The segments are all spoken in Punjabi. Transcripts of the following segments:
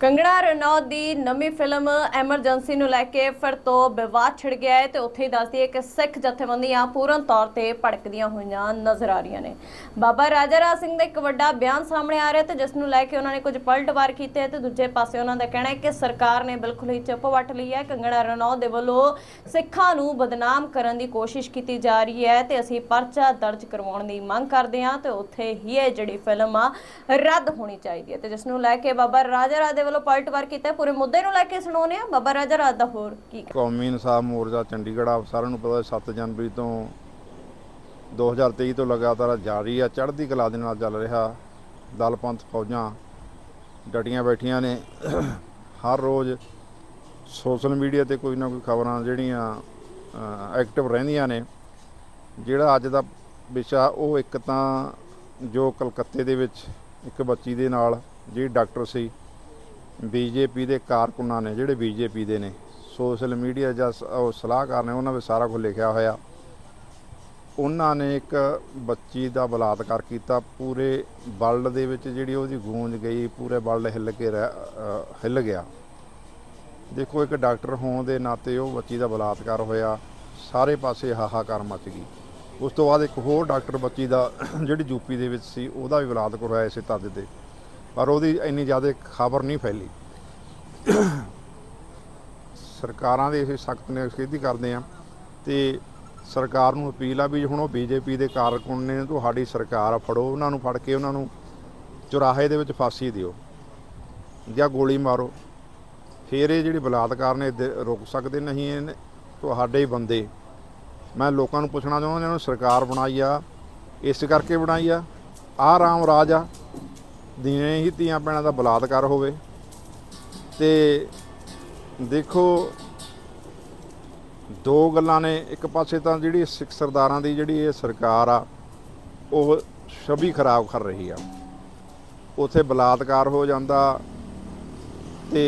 ਕੰਗਣਾ ਰਣੌਤ ਦੀ ਨਵੀਂ ਫਿਲਮ ਐਮਰਜੈਂਸੀ ਨੂੰ ਲੈ ਕੇ ਫਿਰ ਤੋਂ ਵਿਵਾਦ ਛਿੜ ਗਿਆ ਹੈ ਤੇ ਉੱਥੇ ਹੀ ਦੱਸਦੀ ਹੈ ਕਿ ਸਿੱਖ ਜਥੇਬੰਦੀਆਂ ਪੂਰਨ ਤੌਰ ਤੇ ਭੜਕਦੀਆਂ ਹੋਈਆਂ ਨਜ਼ਰ ਆ ਰਹੀਆਂ ਨੇ। ਬਾਬਾ ਰਾਜਾ ਰਾਜ ਸਿੰਘ ਦਾ ਇੱਕ ਵੱਡਾ ਬਿਆਨ ਸਾਹਮਣੇ ਆ ਰਿਹਾ ਤੇ ਜਿਸ ਨੂੰ ਲੈ ਕੇ ਉਹਨਾਂ ਨੇ ਕੁਝ ਪਲਟਵਾਰ ਕੀਤੇ ਤੇ ਦੂਜੇ ਪਾਸੇ ਉਹਨਾਂ ਦਾ ਕਹਿਣਾ ਹੈ ਕਿ ਸਰਕਾਰ ਨੇ ਬਿਲਕੁਲ ਹੀ ਚੁੱਪ ਵੱਟ ਲਈ ਹੈ। ਕੰਗਣਾ ਰਣੌਤ ਦੇ ਵੱਲੋਂ ਸਿੱਖਾਂ ਨੂੰ ਬਦਨਾਮ ਕਰਨ ਦੀ ਕੋਸ਼ਿਸ਼ ਕੀਤੀ ਜਾ ਰਹੀ ਹੈ ਤੇ ਅਸੀਂ ਪਰਚਾ ਦਰਜ ਕਰਵਾਉਣ ਦੀ ਮੰਗ ਕਰਦੇ ਹਾਂ ਤੇ ਉੱਥੇ ਹੀ ਇਹ ਜਿਹੜੀ ਫਿਲਮ ਆ ਰੱਦ ਹੋਣੀ ਚਾਹੀਦੀ ਹੈ ਤੇ ਜਿਸ ਨੂੰ ਲੈ ਕੇ ਬਾਬਾ ਰਾਜਾ ਰਾਜ ਦੇ ਵੱਲੋਂ ਪਲਟਵਾਰ ਕੀਤਾ ਪੂਰੇ ਮੁੱਦੇ ਨੂੰ ਲੈ ਕੇ ਸੁਣਾਉਂਦੇ ਆ ਬਾਬਾ ਰਾਜਾ ਰਾਜ ਦਾ ਹੋਰ ਕੀ ਕੌਮੀ ਇਨਸਾਫ ਮੋਰਚਾ ਚੰਡੀਗੜ੍ਹ, ਆਪ ਸਾਰਿਆਂ ਨੂੰ ਪਤਾ 7 ਜਨਵਰੀ ਤੋਂ 2023 ਤੋਂ ਲਗਾਤਾਰ ਜਾਰੀ ਆ। ਚੜ੍ਹਦੀ ਕਲਾ ਦੇ ਨਾਲ ਚੱਲ ਰਿਹਾ ਦਲ ਪੰਥ ਫੌਜਾਂ। ਡਟੀਆਂ ਬੈਠੀਆਂ ਨੇ। ਹਰ ਰੋਜ਼ ਸੋਸ਼ਲ ਮੀਡੀਆ ਤੇ ਕੋਈ ਨਾ ਕੋਈ ਖਬਰਾਂ ਜਿਹੜੀਆਂ ਐਕਟਿਵ ਰਹਿੰਦੀਆਂ ਨੇ। ਜਿਹੜਾ ਅੱਜ ਦਾ ਵਿਸ਼ਾ, ਉਹ ਇੱਕ ਤਾਂ ਜੋ ਕਲਕੱਤੇ ਦੇ ਵਿੱਚ ਇੱਕ ਬੱਚੀ ਦੇ ਨਾਲ, ਜਿਹੜੀ ਡਾਕਟਰ ਸੀ ਬੀਜੇਪੀ ਦੇ ਕਾਰਕੁਨਾਂ ਨੇ, ਜਿਹੜੇ ਬੀਜੇਪੀ ਦੇ ਨੇ, ਸੋਸ਼ਲ ਮੀਡੀਆ ਜਾਂ ਸ- ਉਹ ਸਲਾਹਕਾਰ ਨੇ, ਉਹਨਾਂ ਵਿੱਚ ਸਾਰਾ ਕੁਝ ਲਿਖਿਆ ਹੋਇਆ। ਉਹਨਾਂ ਨੇ ਇੱਕ ਬੱਚੀ ਦਾ ਬਲਾਤਕਾਰ ਕੀਤਾ। ਪੂਰੇ ਵਰਲਡ ਦੇ ਵਿੱਚ ਜਿਹੜੀ ਉਹਦੀ ਗੂੰਜ ਗਈ, ਪੂਰੇ ਵਰਲਡ ਹਿੱਲ ਕੇ ਰਹਿ- ਹਿੱਲ ਗਿਆ। ਦੇਖੋ, ਇੱਕ ਡਾਕਟਰ ਹੋਣ ਦੇ ਨਾਤੇ ਉਹ ਬੱਚੀ ਦਾ ਬਲਾਤਕਾਰ ਹੋਇਆ। ਸਾਰੇ ਪਾਸੇ ਹਾਹਾਕਾਰ ਮਚ ਗਈ। ਉਸ ਤੋਂ ਬਾਅਦ ਇੱਕ ਹੋਰ ਡਾਕਟਰ ਬੱਚੀ ਦਾ, ਜਿਹੜੀ ਯੂਪੀ ਦੇ ਵਿੱਚ ਸੀ, ਉਹਦਾ ਵੀ ਬਲਾਤਕਾਰ ਹੋਇਆ ਇਸੇ ਤੱਜ ਤੇ। ਪਰ ਉਹਦੀ ਇੰਨੀ ਜ਼ਿਆਦਾ ਖਬਰ ਨਹੀਂ ਫੈਲੀ। ਸਰਕਾਰਾਂ ਦੇ ਅਸੀਂ ਸਖਤ ਨਿਖੇਧੀ ਕਰਦੇ ਆ ਤੇ ਸਰਕਾਰ ਨੂੰ ਅਪੀਲ ਆ ਵੀ ਹੁਣ ਉਹ ਬੀਜੇਪੀ ਦੇ ਕਾਰਕੁਨ ਨੇ ਤੁਹਾਡੀ ਸਰਕਾਰ ਫੜੋ ਉਹਨਾਂ ਨੂੰ, ਫੜ ਕੇ ਉਹਨਾਂ ਨੂੰ ਚੁਰਾਹੇ ਦੇ ਵਿੱਚ ਫਾਂਸੀ ਦਿਓ ਜਾਂ ਗੋਲੀ ਮਾਰੋ। ਫਿਰ ਇਹ ਜਿਹੜੇ ਬਲਾਤਕਾਰ ਨੇ ਦ- ਰੁਕ ਸਕਦੇ ਨਹੀਂ ਇਹ ਤੁਹਾਡੇ ਹੀ ਬੰਦੇ। ਮੈਂ ਲੋਕਾਂ ਨੂੰ ਪੁੱਛਣਾ ਚਾਹੁੰਦਾ ਜਿਹਨਾਂ ਨੂੰ ਸਰਕਾਰ ਬਣਾਈ ਆ, ਇਸ ਕਰਕੇ ਬਣਾਈ ਆ ਆ ਰਾਮ ਰਾਜ ਆ ਦਿਨੇ ਹੀ ਧੀਆਂ ਭੈਣਾਂ ਦਾ ਬਲਾਤਕਾਰ ਹੋਵੇ। ਤੇ ਦੇਖੋ, ਦੋ ਗੱਲਾਂ ਨੇ। ਇੱਕ ਪਾਸੇ ਤਾਂ ਜਿਹੜੀ ਸਿੱਖ ਸਰਦਾਰਾਂ ਦੀ ਜਿਹੜੀ ਇਹ ਸਰਕਾਰ ਆ, ਉਹ ਛਵੀ ਖਰਾਬ ਕਰ ਰਹੀ ਆ। ਉਥੇ ਬਲਾਤਕਾਰ ਹੋ ਜਾਂਦਾ ਤੇ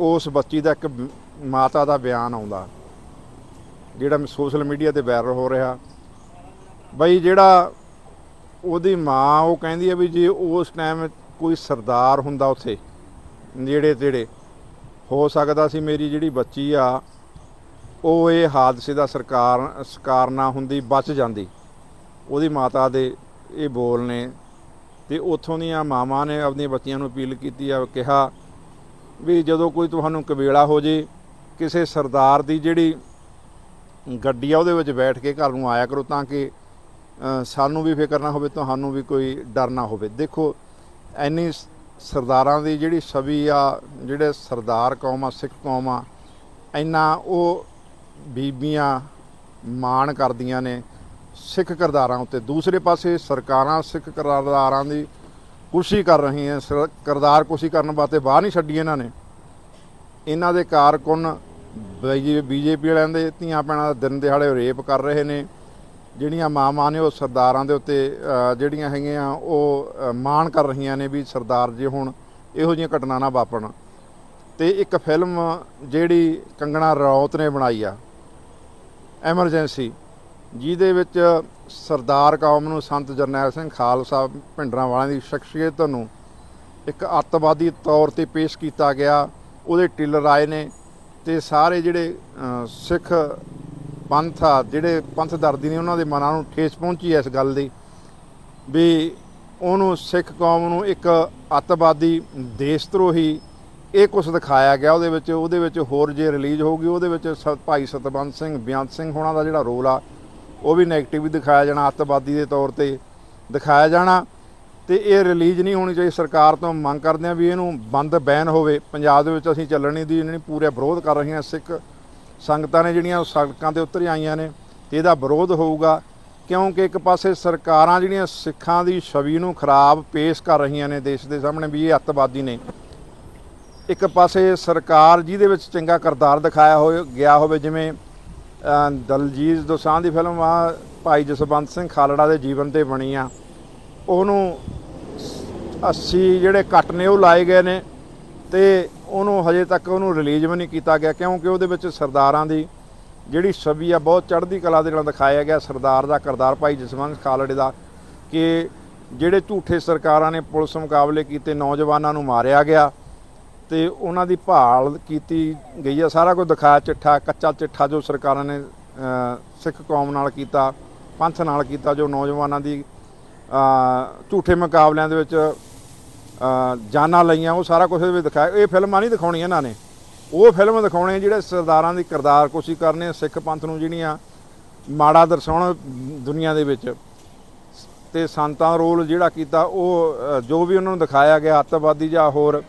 ਉਸ ਬੱਚੀ ਦਾ ਇੱਕ ਮਾਤਾ ਦਾ ਬਿਆਨ ਆਉਂਦਾ, ਜਿਹੜਾ ਸੋਸ਼ਲ ਮੀਡੀਆ ਤੇ ਵਾਇਰਲ ਹੋ ਰਿਹਾ। ਬਈ ਜਿਹੜਾ ਉਹਦੀ ਮਾਂ, ਉਹ ਕਹਿੰਦੀ ਹੈ ਵੀ ਜੇ ਉਸ ਟਾਈਮ ਕੋਈ ਸਰਦਾਰ ਹੁੰਦਾ ਉੱਥੇ ਨੇੜੇ ਤੇੜੇ। ਹੋ ਸਕਦਾ ਸੀ ਮੇਰੀ ਜਿਹੜੀ ਬੱਚੀ ਆ, ਉਹ ਇਹ ਹਾਦਸੇ ਦਾ ਸਰਕਾਰ ਸ਼ਿਕਾਰ ਨਾ ਹੁੰਦੀ ਬਚ ਜਾਂਦੀ। ਉਹਦੀ ਮਾਤਾ ਦੇ ਇਹ ਬੋਲ ਨੇ ਤੇ ਉੱਥੋਂ ਦੀਆਂ ਮਾਵਾਂ ਨੇ ਆਪਣੀਆਂ ਬੱਚੀਆਂ ਨੂੰ ਅਪੀਲ ਕੀਤੀ ਆ, ਕਿਹਾ ਵੀ ਜਦੋਂ ਕੋਈ ਤੁਹਾਨੂੰ ਕਬੀਲਾ ਹੋ ਜੇ, ਕਿਸੇ ਸਰਦਾਰ ਦੀ ਜਿਹੜੀ ਗੱਡੀ ਆ, ਉਹਦੇ ਵਿੱਚ ਬੈਠ ਕੇ ਘਰ ਨੂੰ ਆਇਆ ਕਰੋ ਤਾਂ ਕਿ ਸਾਨੂੰ ਵੀ ਫਿਕਰ ਨਾ ਹੋਵੇ, ਤੁਹਾਨੂੰ ਵੀ ਕੋਈ ਡਰ ਨਾ ਹੋਵੇ। ਦੇਖੋ ਐਨੀ ਸਰਦਾਰਾਂ ਦੀ ਜਿਹੜੀ ਛਵੀ ਆ, ਜਿਹੜੇ ਸਰਦਾਰ ਕੌਮ ਆ, ਸਿੱਖ ਕੌਮ ਆ, ਇੰਨਾ ਉਹ ਬੀਬੀਆਂ ਮਾਣ ਕਰਦੀਆਂ ਨੇ ਸਿੱਖ ਕਿਰਦਾਰਾਂ ਉੱਤੇ। ਦੂਸਰੇ ਪਾਸੇ ਸਰਕਾਰਾਂ ਸਿੱਖ ਕਿਰਦਾਰਾਂ ਦੀ ਕੁਸ਼ੀ ਕਰ ਰਹੀਆਂ ਸਰ- ਕਿਰਦਾਰ ਕੁਸ਼ੀ ਕਰਨ ਵਾਸਤੇ ਬਾਹਰ ਨਹੀਂ ਛੱਡੀ ਇਹਨਾਂ ਨੇ। ਇਹਨਾਂ ਦੇ ਕਾਰਕੁਨ ਬੀਜੇਪੀ ਵਾਲਿਆਂ ਦੇ ਧੀਆਂ ਭੈਣਾਂ ਦਾ ਦਿਨ ਦਿਹਾੜੇ ਰੇਪ ਕਰ ਰਹੇ ਨੇ। ਜਿਹੜੀਆਂ ਮਾਵਾਂ ਨੇ ਉਹ ਸਰਦਾਰਾਂ ਦੇ ਉੱਤੇ ਜਿਹੜੀਆਂ ਹੈਗੀਆਂ, ਉਹ ਮਾਣ ਕਰ ਰਹੀਆਂ ਨੇ ਵੀ ਸਰਦਾਰ ਜੇ ਹੁਣ ਇਹੋ ਜਿਹੀਆਂ ਘਟਨਾ ਨਾ ਵਾਪਰਨ। ਤੇ ਇੱਕ ਫਿਲਮ ਜਿਹੜੀ ਕੰਗਣਾ ਰੌਤ ਨੇ ਬਣਾਈ ਆ ਐਮਰਜੈਂਸੀ ਜਿਹਦੇ ਵਿੱਚ ਸਰਦਾਰ ਕੌਮ ਨੂੰ ਸੰਤ ਜਰਨੈਲ ਸਿੰਘ ਖਾਲਸਾ ਭਿੰਡਰਾਂ ਵਾਲਿਆਂ ਦੀ ਸ਼ਖਸੀਅਤ ਨੂੰ ਇੱਕ ਅੱਤਵਾਦੀ ਤੌਰ ਤੇ ਪੇਸ਼ ਕੀਤਾ ਗਿਆ। ਉਹਦੇ ਟਿਲਰ ਆਏ ਨੇ ਤੇ ਸਾਰੇ ਜਿਹੜੇ ਸਿੱਖ ਪੰਥ ਆ, ਜਿਹੜੇ ਪੰਥ ਦਰਦੀ ਨੇ ਉਹਨਾਂ ਦੇ ਮਨਾਂ ਨੂੰ ਠੇਸ ਪਹੁੰਚੀ ਹੈ ਇਸ ਗੱਲ ਦੀ, ਵੀ ਉਹਨੂੰ ਸਿੱਖ ਕੌਮ ਨੂੰ ਇੱਕ ਅੱਤਵਾਦੀ ਦੇਸ਼ ਧਰੋਹੀ ਇਹ ਕੁਝ ਦਿਖਾਇਆ ਗਿਆ ਉਹਦੇ ਵਿੱਚ ਉਹਦੇ ਵਿੱਚ ਹੋਰ ਜੇ ਰਿਲੀਜ਼ ਹੋਊਗੀ, ਉਹਦੇ ਵਿੱਚ ਸ- ਭਾਈ ਸਤਵੰਤ ਸਿੰਘ, ਬਿਆੰਤ ਸਿੰਘ ਹੋਣਾ ਦਾ ਜਿਹੜਾ ਰੋਲ ਆ, ਉਹ ਵੀ ਨੈਗੇਟਿਵ ਹੀ ਦਿਖਾਇਆ ਜਾਣਾ ਅੱਤਵਾਦੀ ਦੇ ਤੌਰ ਤੇ ਦਿਖਾਇਆ ਜਾਣਾ ਤੇ ਇਹ ਰਿਲੀਜ਼ ਨਹੀਂ ਹੋਣੀ ਚਾਹੀਦੀ ਸਰਕਾਰ ਤੋਂ ਮੰਗ ਕਰਦੇ ਆ ਵੀ ਇਹਨੂੰ ਬੰਦ ਬੈਨ ਹੋਵੇ, ਪੰਜਾਬ ਦੇ ਵਿੱਚ ਅਸੀਂ ਚੱਲਣ ਦੀ, ਇਹਨਾਂ ਪੂਰੇ ਵਿਰੋਧ ਕਰ ਰਹੇ ਹਾਂ ਸਿੱਖ ਸੰਗਤਾਂ ਨੇ ਜਿਹੜੀਆਂ ਉਹ ਸੜਕਾਂ ਤੇ ਉਤਰ ਆਈਆਂ ਨੇ ਤੇ ਇਹਦਾ ਵਿਰੋਧ ਹੋਊਗਾ, ਕਿਉਂਕਿ ਇੱਕ ਪਾਸੇ ਸਰਕਾਰਾਂ ਜਿਹੜੀਆਂ ਸਿੱਖਾਂ ਦੀ ਛਵੀ ਨੂੰ ਖਰਾਬ ਪੇਸ਼ ਕਰ ਰਹੀਆਂ ਨੇ ਦੇਸ਼ ਦੇ ਸਾਹਮਣੇ ਵੀ ਇਹ ਅੱਤਵਾਦੀ ਨੇ। ਇੱਕ ਪਾਸੇ ਸਰਕਾਰ ਜਿਹਦੇ ਵਿੱਚ ਚੰਗਾ ਕਿਰਦਾਰ ਦਿਖਾਇਆ ਹੋਏ, ਗਿਆ ਹੋਵੇ ਜਿਵੇਂ ਦਲਜੀਤ ਦੋਸਾਂਝ ਦੀ ਫਿਲਮ ਆ, ਭਾਈ ਜਸਵੰਤ ਸਿੰਘ ਖਾਲੜਾ ਦੇ ਜੀਵਨ ਤੇ ਬਣੀ ਆ। ਉਹਨੂੰ 80 ਜਿਹੜੇ ਕੱਟ ਨੇ ਉਹ ਲਾਏ ਗਏ ਨੇ ਤੇ ਉਹਨੂੰ ਹਜੇ ਤੱਕ ਉਹਨੂੰ ਰਿਲੀਜ਼ ਵੀ ਨਹੀਂ ਕੀਤਾ ਗਿਆ, ਕਿਉਂਕਿ ਉਹਦੇ ਵਿੱਚ ਸਰਦਾਰਾਂ ਦੀ ਜਿਹੜੀ ਛਵੀ ਆ, ਬਹੁਤ ਚੜ੍ਹਦੀ ਕਲਾ ਦੇ ਨਾਲ ਦਿਖਾਇਆ ਗਿਆ। ਸਰਦਾਰ ਦਾ ਕਰਦਾਰ ਭਾਈ ਜਸਵੰਤ ਖਾਲੜੇ ਦਾ ਕਿ ਜਿਹੜੇ ਝੂਠੇ ਸਰਕਾਰਾਂ ਨੇ ਪੁਲਿਸ ਮੁਕਾਬਲੇ ਕੀਤੇ, ਨੌਜਵਾਨਾਂ ਨੂੰ ਮਾਰਿਆ ਗਿਆ ਤੇ ਉਹਨਾਂ ਦੀ ਭਾਲ ਕੀਤੀ ਗਈ ਆ। ਸਾਰਾ ਕੁਝ ਦਿਖਾਇਆ, ਚਿੱਠਾ, ਕੱਚਾ ਚਿੱਠਾ ਜੋ ਸਰਕਾਰਾਂ ਨੇ ਸਿੱਖ ਕੌਮ ਨਾਲ ਕੀਤਾ, ਪੰਥ ਨਾਲ ਕੀਤਾ, ਜੋ ਨੌਜਵਾਨਾਂ ਦੀ ਝੂਠੇ ਮੁਕਾਬਲਿਆਂ ਦੇ ਵਿੱਚ ਜਾਨਾਂ ਲਈਆਂ, ਉਹ ਸਾਰਾ ਕੁਝ ਵਿੱਚ ਦਿਖਾਇਆ। ਇਹ ਫਿਲਮਾਂ ਨਹੀਂ ਦਿਖਾਉਣੀਆਂ ਇਹਨਾਂ ਨੇ। ਉਹ ਫਿਲਮ ਦਿਖਾਉਣੇ ਜਿਹੜੇ ਸਰਦਾਰਾਂ ਦੀ ਕਿਰਦਾਰ ਕੋਸ਼ਿਸ਼ ਕਰਨੇ ਸਿੱਖ ਪੰਥ ਨੂੰ ਜਿਹੜੀਆਂ ਮਾੜਾ ਦਰਸਾਉਣ ਦੁਨੀਆ ਦੇ ਵਿੱਚ। ਤੇ ਸੰਤਾਂ ਰੋਲ ਜਿਹੜਾ ਕੀਤਾ, ਉਹ ਜੋ ਵੀ ਉਹਨਾਂ ਨੂੰ ਦਿਖਾਇਆ ਗਿਆ, ਅੱਤਵਾਦੀ ਜਾਂ ਹੋਰ,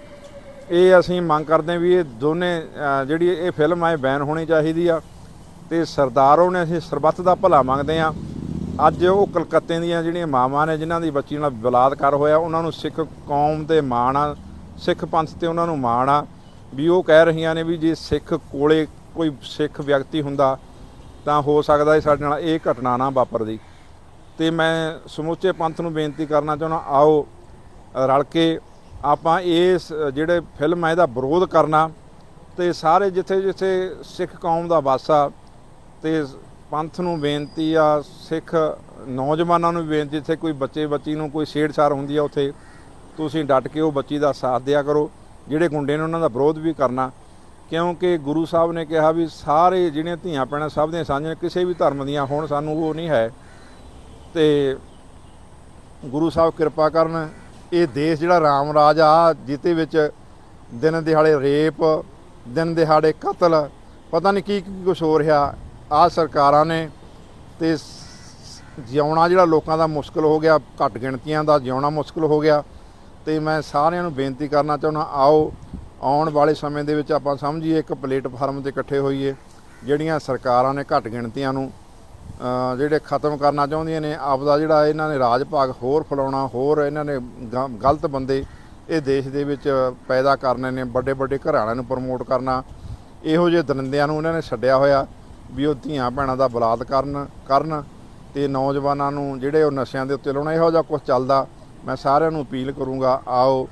ਇਹ ਅਸੀਂ ਮੰਗ ਕਰਦੇ ਹਾਂ ਵੀ ਇਹ ਦੋਨੇ ਜਿਹੜੀ ਇਹ ਫਿਲਮ ਆ, ਇਹ ਬੈਨ ਹੋਣੀ ਚਾਹੀਦੀ ਆ। ਤੇ ਸਰਦਾਰੋਂ ਨੇ ਅਸੀਂ ਸਰਬੱਤ ਦਾ ਭਲਾ ਮੰਗਦੇ ਆ ਅੱਜ ਉਹ ਕਲਕੱਤੇ ਦੀਆਂ ਜਿਹੜੀਆਂ ਮਾਵਾਂ ਨੇ, ਜਿਨ੍ਹਾਂ ਦੀ ਬੱਚੀ ਨਾਲ ਬਲਾਤਕਾਰ ਹੋਇਆ, ਉਹਨਾਂ ਨੂੰ ਸਿੱਖ ਕੌਮ ਤੇ ਮਾਣ ਆ, ਸਿੱਖ ਪੰਥ ਤੇ ਉਹਨਾਂ ਨੂੰ ਮਾਣ ਆ, ਵੀ ਉਹ ਕਹਿ ਰਹੀਆਂ ਨੇ ਵੀ ਜੇ ਸਿੱਖ ਕੋਲੇ ਕੋਈ ਸਿੱਖ ਵਿਅਕਤੀ ਹੁੰਦਾ, ਤਾਂ ਹੋ ਸਕਦਾ ਹੈ ਸਾਡੇ ਨਾਲ ਇਹ ਘਟਨਾ ਨਾ ਵਾਪਰਦੀ। ਤੇ ਮੈਂ ਸਮੁੱਚੇ ਪੰਥ ਨੂੰ ਬੇਨਤੀ ਕਰਨਾ ਚਾਹੁੰਦਾ, ਆਓ ਰਲ ਕੇ ਆਪਾਂ ਇਸ ਜਿਹੜੇ ਫਿਲਮ ਹੈ ਇਹਦਾ ਵਿਰੋਧ ਕਰਨਾ ਤੇ ਸਾਰੇ ਜਿੱਥੇ ਜਿੱਥੇ ਸਿੱਖ ਕੌਮ ਦਾ ਵਾਸਾ, ਤੇ ਪੰਥ ਨੂੰ ਬੇਨਤੀ ਆ, ਸਿੱਖ ਨੌਜਵਾਨਾਂ ਨੂੰ ਵੀ ਬੇਨਤੀ ਜਿੱਥੇ ਕੋਈ ਬੱਚੇ, ਬੱਚੀ ਨੂੰ ਕੋਈ ਛੇੜਛਾੜ ਹੁੰਦੀ ਆ ਉੱਥੇ, ਤੁਸੀਂ ਡਟ ਕੇ ਉਹ ਬੱਚੀ ਦਾ ਸਾਥ ਦਿਆ ਕਰੋ। ਜਿਹੜੇ ਗੁੰਡੇ ਨੇ ਉਹਨਾਂ ਦਾ ਵਿਰੋਧ ਵੀ ਕਰਨਾ। ਕਿਉਂਕਿ ਗੁਰੂ ਸਾਹਿਬ ਨੇ ਕਿਹਾ ਵੀ ਸਾਰੇ ਜਿਹੜੀਆਂ ਧੀਆਂ ਪੈਣਾ ਸਭ ਦੀਆਂ ਸਾਂਝੀਆਂ ਕਿਸੇ ਵੀ ਧਰਮ ਦੀਆਂ ਹੋਣ, ਸਾਨੂੰ ਉਹ ਨਹੀਂ ਹੈ। ਤੇ ਗੁਰੂ ਸਾਹਿਬ ਕਿਰਪਾ ਕਰਨ, ਇਹ ਦੇਸ਼ ਜਿਹੜਾ ਰਾਮ ਰਾਜ ਆ, ਜਿੱਤੇ ਵਿੱਚ ਦਿਨ ਦਿਹਾੜੇ ਰੇਪ, ਦਿਨ ਦਿਹਾੜੇ ਕਤਲ, ਪਤਾ ਨਹੀਂ ਕੀ ਕੀ ਕੁਝ ਹੋ ਰਿਹਾ। ਆ ਸਰਕਾਰਾਂ ਨੇ ਤੇ ਜਿਉਣਾ ਜਿਹੜਾ ਲੋਕਾਂ ਦਾ ਮੁਸ਼ਕਲ ਹੋ ਗਿਆ, ਘੱਟ ਗਿਣਤੀਆਂ ਦਾ ਜਿਉਣਾ ਮੁਸ਼ਕਲ ਹੋ ਗਿਆ। ਤੇ ਮੈਂ ਸਾਰਿਆਂ ਨੂੰ ਬੇਨਤੀ ਕਰਨਾ ਚਾਹੁੰਦਾ, ਆਓ, ਆਉਣ ਵਾਲੇ ਸਮੇਂ ਦੇ ਵਿੱਚ ਆਪਾਂ ਸਮਝੀਏ, ਇੱਕ ਪਲੇਟਫਾਰਮ ਤੇ ਇਕੱਠੇ ਹੋਈਏ, ਜਿਹੜੀਆਂ ਸਰਕਾਰਾਂ ਨੇ ਘੱਟ ਗਿਣਤੀਆਂ ਨੂੰ ਜਿਹੜੇ ਖਤਮ ਕਰਨਾ ਚਾਹੁੰਦੀਆਂ ਨੇ, ਆਪਦਾ ਜਿਹੜਾ ਇਹਨਾਂ ਨੇ ਰਾਜ ਭਾਗ ਹੋਰ ਫੈਲਾਉਣਾ, ਹੋਰ ਇਹਨਾਂ ਨੇ ਗ- ਗਲਤ ਬੰਦੇ ਇਹ ਦੇਸ਼ ਦੇ ਵਿੱਚ ਪੈਦਾ ਕਰਨੇ ਨੇ ਵੱਡੇ ਵੱਡੇ ਘਰਾਣਿਆਂ ਨੂੰ ਪ੍ਰਮੋਟ ਕਰਨਾ, ਇਹੋ ਜਿਹੇ ਦਰਿੰਦਿਆਂ ਨੂੰ ਇਹਨਾਂ ਨੇ ਛੱਡਿਆ ਹੋਇਆ। ਵੀ ਉਹ ਧੀਆਂ ਭੈਣਾਂ ਦਾ ਬਲਾਤ ਕਰਨ ਕਰਨ ਤੇ ਨੌਜਵਾਨਾਂ ਨੂੰ ਜਿਹੜੇ ਉਹ ਨਸ਼ਿਆਂ ਦੇ ਉੱਤੇ ਲਾਉਣਾ, ਇਹੋ ਜਿਹਾ ਕੁਝ ਚੱਲਦਾ, ਮੈਂ ਸਾਰਿਆਂ ਨੂੰ ਅਪੀਲ ਕਰੂੰਗਾ, ਆਓ,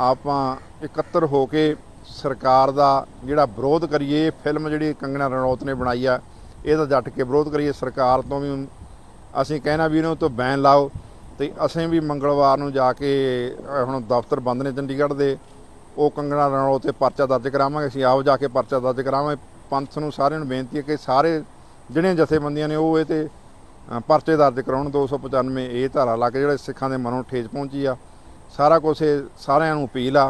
ਆਪਾਂ ਇਕੱਤਰ ਹੋ ਕੇ ਸਰਕਾਰ ਦਾ ਜਿਹੜਾ ਵਿਰੋਧ ਕਰੀਏ ਫਿਲਮ ਜਿਹੜੀ ਕੰਗਣਾ ਰਣੌਤ ਨੇ ਬਣਾਈ ਆ, ਇਹਦਾ ਜੱਟ ਕੇ ਵਿਰੋਧ ਕਰੀਏ, ਸਰਕਾਰ ਤੋਂ ਵੀ ਅਸੀਂ ਕਹਿਣਾ ਵੀ ਇਹਨਾਂ ਤੋਂ ਬੈਨ ਲਾਓ, ਤੇ ਅਸੀਂ ਵੀ ਮੰਗਲਵਾਰ ਨੂੰ ਜਾ ਕੇ ਹੁਣ ਦਫ਼ਤਰ ਬੰਦ ਨੇ ਚੰਡੀਗੜ੍ਹ ਦੇ, ਉਹ ਕੰਗਣਾ ਰਣੌਤ ਤੇ ਪਰਚਾ ਦਰਜ ਕਰਾਵਾਂਗੇ, ਅਸੀਂ ਆਓ ਜਾ ਕੇ ਪਰਚਾ ਦਰਜ ਕਰਾਵਾਂਗੇ ਪੰਥ ਨੂੰ ਸਾਰਿਆਂ ਨੂੰ ਬੇਨਤੀ ਹੈ ਕਿ ਸਾਰੇ ਜਿਹੜੀਆਂ ਜਥੇਬੰਦੀਆਂ ਨੇ ਉਹ ਇਹ ਤੇ ਪਰਚੇ ਦਰਜ ਕਰਾਉਣ 295 ਇਹ ਧਾਰਾ ਲਾ ਕੇ ਜਿਹੜੇ ਸਿੱਖਾਂ ਦੇ ਮਨੋਂ ਠੇਸ ਪਹੁੰਚੀ ਆ। ਸਾਰਾ ਕੁਝ ਇਹ ਸਾਰਿਆਂ ਨੂੰ ਅਪੀਲ ਆ।